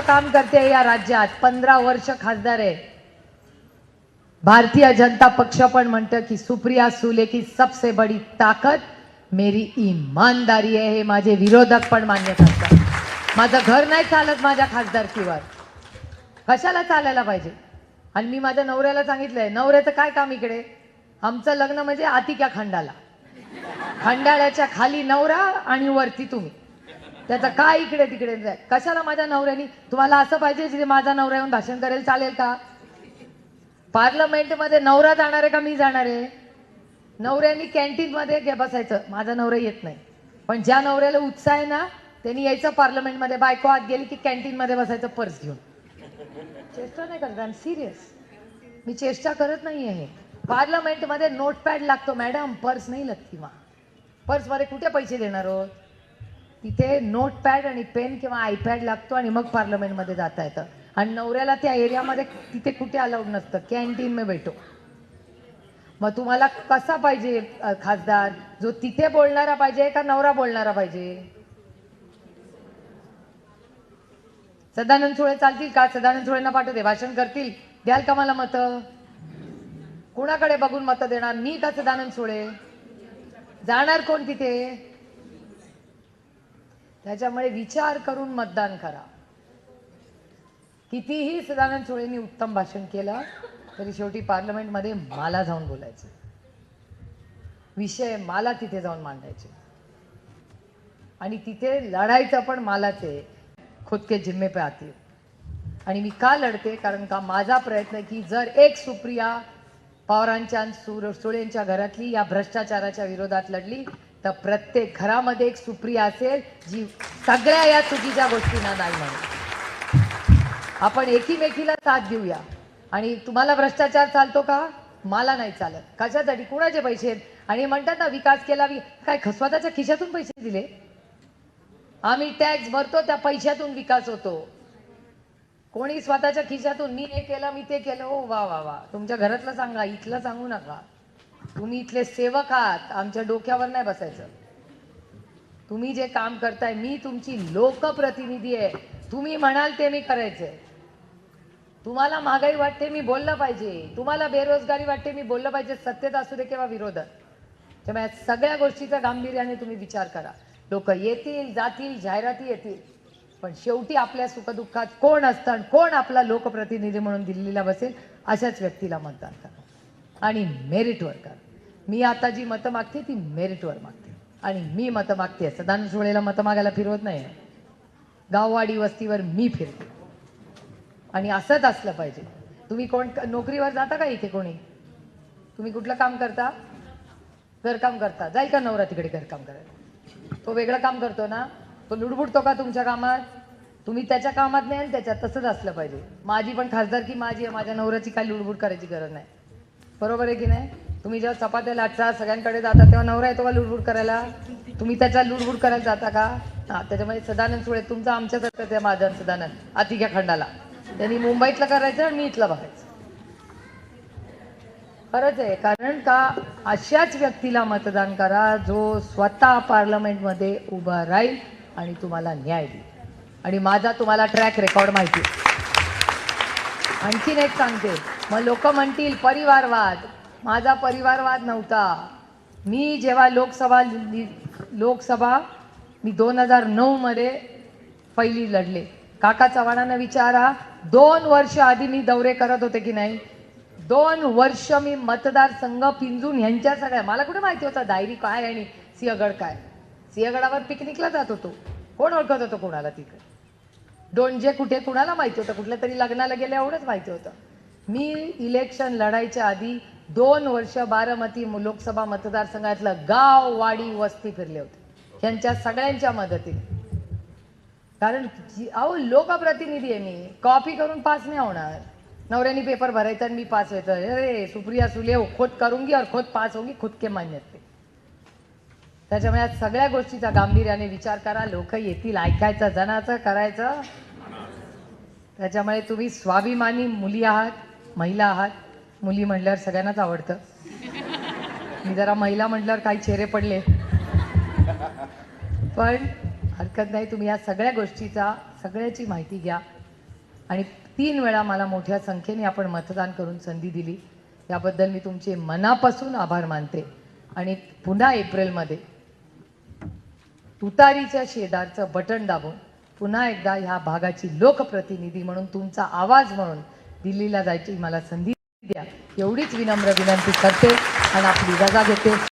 काम करते या राज्यात पंधरा वर्ष खासदार आहे. भारतीय जनता पक्ष पण म्हणतं की सुप्रिया सुले की सबसे बडी ताकद मेरी इमानदारी आहे हे माझे विरोधक पण मान्य करतात. माझं घर नाही चालत माझ्या खासदारकीवर. कशाला चालायला पाहिजे? आणि मी माझ्या नवऱ्याला सांगितलंय नवऱ्याचं काय काम इकडे? आमचं लग्न म्हणजे आतिक्या खंडाला. खंडाळ्याच्या खाली नवरा आणि वरती तुम्ही. त्याचा काय इकडे तिकडे जाय? कशाला माझ्या नवऱ्यानी? तुम्हाला असं पाहिजे की माझा नवरा येऊन भाषण करेल चालेल का? पार्लमेंटमध्ये नवरा जाणार आहे का मी जाणार आहे? नवऱ्यानी कॅन्टीनमध्ये घे बसायचं. माझा नवरा येत नाही. पण ज्या नवऱ्याला उत्साह आहे ना त्यांनी यायचं पार्लमेंटमध्ये. बायको आत गेली की कॅन्टीनमध्ये बसायचं पर्स घेऊन. चेष्टा नाही करत. आय सिरियस मी चेष्टा करत नाही आहे पार्लमेंटमध्ये नोटपॅड लागतो मॅडम. पर्स नाही लागती मा. पर्समध्ये कुठे पैसे देणार आहोत? तिथे नोटपॅड आणि पेन किंवा आयपॅड लागतो आणि मग पार्लमेंटमध्ये जाता येतं. आणि नवऱ्याला त्या एरियामध्ये तिथे कुठे अलाउड नसतं. कॅन्टीन मे भेटो. मग तुम्हाला कसा पाहिजे खासदार? जो तिथे बोलणारा पाहिजे का नवरा बोलणारा पाहिजे? सदानंद सुळे चालतील का? सदानंद सुळेंना पाठवते. भाषण करतील. द्याल का मला मतं? कुणाकडे बघून मतं देणार? मी का सदानंद सुळे? जाणार कोण तिथे? त्याच्यामुळे विचार करून मतदान करा. कितीही सदानंद सुळेंनी उत्तम भाषण केलं तरी शेवटी पार्लमेंटमध्ये मला जाऊन बोलायचे. विषय मला तिथे जाऊन मांडायचे. आणि तिथे लढायचं पण मलाच आहे. खुद के जिम्मे पे आते आणि मी का लढते? कारण का माझा प्रयत्न की जर एक सुप्रिया पवारांच्या सुर सुळेंच्या घरातली या भ्रष्टाचाराच्या विरोधात लढली तर प्रत्येक घरामध्ये एक सुप्रिया असेल जी सगळ्या या चुकीच्या गोष्टींना नाही म्हणेल आपण एकीमेकीला साथ देऊया. आणि तुम्हाला भ्रष्टाचार चालतो का? मला नाही चालत. कशासाठी? कुणाचे पैसे आहेत? आणि म्हणतात ना विकास केला वि- काय ख- स्वतःच्या खिशातून पैसे दिले? आम्ही टॅक्स भरतो त्या पैशातून विकास होतो. कोणी स्वतःच्या खिशातून मी हे केलं मी ते केलं ओ वा वा वा. तुमच्या घरातलं सांगा इथलं सांगू नका. तुम्ही इथले सेवक आहात आमच्या डोक्यावर नाही बसायचं. तुम्ही जे काम करताय मी तुमची लोकप्रतिनिधी आहे. तुम्ही म्हणाल ते मी करायचंय तुम्हाला महागाई वाटते मी बोललं पाहिजे. तुम्हाला बेरोजगारी वाटते मी बोललं पाहिजे. सत्तेत असू दे किंवा विरोधात त्यामुळे सगळ्या गोष्टीचा गांभीर्याने तुम्ही विचार करा. लोक येतील जातील जाहिराती येतील. पण शेवटी आपल्या सुखदुःखात कोण असतं कोण आपला लोकप्रतिनिधी म्हणून दिल्लीला बसेल अशाच व्यक्तीला मतदान करा. आणि मेरिटवर कर. मी आता जी मतं मागते ती मेरिटवर मागते. आणि मी मतं मागते सदानंद सुळेला मतं मागायला फिरवत नाही गाववाडी वस्तीवर मी फिरते. आणि असंच असलं पाहिजे. तुम्ही कोण नोकरीवर जाता का इथे कोणी? तुम्ही कुठलं काम करता? घरकाम करता. जाईल का नवरा तिकडे घरकाम करायला? तो वेगळं काम करतो ना? तो लुडबुडतो का तुमच्या कामात? तुम्ही त्याच्या कामात नाही आणि त्याच्यात तसंच असलं पाहिजे. माझी पण खासदारकी माझी आहे. माझ्या नवऱ्याची काय लुडबुड करायची गरज नाही. बरोबर आहे की नाही? तुम्ही जेव्हा चपात्या लाटचा सगळ्यांकडे जाता तेव्हा नवरा येतो का लुडबुड करायला? तुम्ही त्याच्या लुडबुड करायला जाता का? हा त्याच्यामध्ये सदानंद सुळे तुमचा आमच्यासारखं ते माझं सदानंद अतिक्या खंडाला. त्यांनी मुंबईतलं करायचं आणि मी इथलं बघायचं. खरंच आहे कारण का अशाच व्यक्तीला मतदान करा जो स्वतः पार्लमेंटमध्ये उभा राहील आणि तुम्हाला न्याय देईल. आणि माझा तुम्हाला ट्रॅक रेकॉर्ड माहिती आहे. आणखीन एक सांगते मग लोक म्हणतील परिवारवाद. माझा परिवारवाद नव्हता. मी जेव्हा लोकसभा लि- लोकसभा मी दोन हजार नऊमध्ये पहिली लढले. काका चव्हाणांना विचारा दोन वर्ष आधी मी दौरे करत होते की नाही? दोन वर्ष मी मतदारसंघ पिंजून ह्यांच्या सगळ्या मला कुठे माहिती होतं डायरी काय आणि सिंहगड काय? सिंहगडावर पिकनिकला जात होतो. कोण ओळखत होतं कोणाला तिकडे? डोंजे कुठे कुणाला माहिती होतं कुठल्या तरी लग्नाला गेल्या एवढंच माहिती होतं. मी इलेक्शन लढायच्या आधी दोन वर्ष बारामती लोकसभा मतदारसंघातलं गाव वाडी वस्ती फिरले होते. यांच्या सगळ्यांच्या मदतीने. कारण जी- अहो लोकप्रतिनिधी आहे मी. कॉपी करून पास नाही होणार. नवऱ्यानी पेपर भरायचा आणि मी पास व्हायचं. अरे सुप्रिया सुले हो, खुद करूंगी और खुद पास होगी खुद के मान्यते त्याच्यामुळे आज सगळ्या गोष्टीचा गांभीर्याने विचार करा. लोक येतील ऐकायचं जनाचं करायचं. त्याच्यामुळे तुम्ही स्वाभिमानी मुली आहात. महिला आहात. मुली म्हणल्यावर सगळ्यांनाच आवडतं. मी जरा महिला म्हटल्यावर काही चेहरे पडले. पण हरकत नाही तुम्ही या सगळ्या गोष्टीचा सगळ्याची माहिती घ्या. आणि तीन वेळा मला मोठ्या संख्येने आपण मतदान करून संधी दिली. याबद्दल मी तुमचे मनापासून आभार मानते. आणि पुन्हा एप्रिलमध्ये तुतारीच्या शेजारचं बटन दाबून पुन्हा एकदा ह्या भागाची लोकप्रतिनिधी म्हणून तुमचा आवाज म्हणून दिल्लीला जायची मला संधी द्या. एवढीच विनम्र विनंती करते आणि आपली रजा घेते